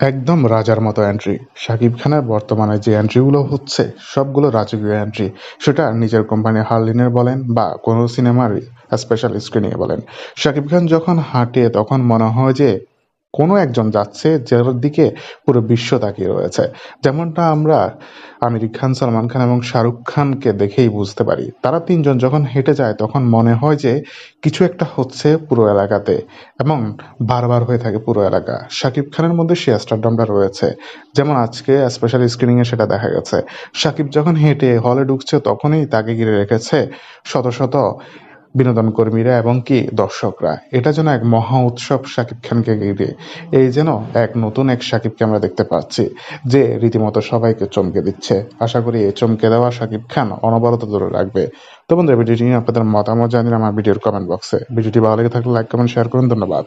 একদম রাজার মতো এন্ট্রি শাকিব খানের বর্তমানে যে এন্ট্রিগুলো হচ্ছে, সবগুলো রাজকীয় এন্ট্রি সেটা নিজের কোম্পানি হার্লিনের বলেন বা কোনো সিনেমার স্পেশাল স্ক্রিনিংয়ে বলেন। শাকিব খান যখন হাঁটে, তখন মনে হয় যে কোনো একজন যাচ্ছে যার দিকে পুরো বিশ্ব তাকিয়ে রয়েছে। যেমনটা আমরা আমির খান, সালমান খান এবং শাহরুখ খানকে দেখেই বুঝতে পারি। তারা তিনজন যখন হেঁটে যায়, তখন মনে হয় যে কিছু একটা হচ্ছে পুরো এলাকাতে এবং বারবার হয়ে থাকে পুরো এলাকা। শাকিব খানের মধ্যে সেই স্টারডামটা রয়েছে। যেমন আজকে স্পেশাল স্ক্রিনিংয়ে সেটা দেখা গেছে। শাকিব যখন হেঁটে হলে ঢুকছে, তখনই তাকে ঘিরে রেখেছে শত শত বিনোদন কর্মীরা এবং কি দর্শকরা। এটা যেন এক মহা উৎসব শাকিব খানকে ঘিরে। এই যেন এক নতুন এক শাকিবকে আমরা দেখতে পাচ্ছি, যে রীতিমতো সবাইকে চমকে দিচ্ছে। আশা করি এই চমকে দেওয়া শাকিব খান অনবরত ধরে রাখবে। তো বন্ধুরা, ভিডিওটি নিয়ে আপনাদের মতামত জানিয়ে আমার ভিডিওর কমেন্ট বক্সে ভিডিওটি ভালো লেগে থাকলে লাইক কমেন্ট শেয়ার করুন। ধন্যবাদ।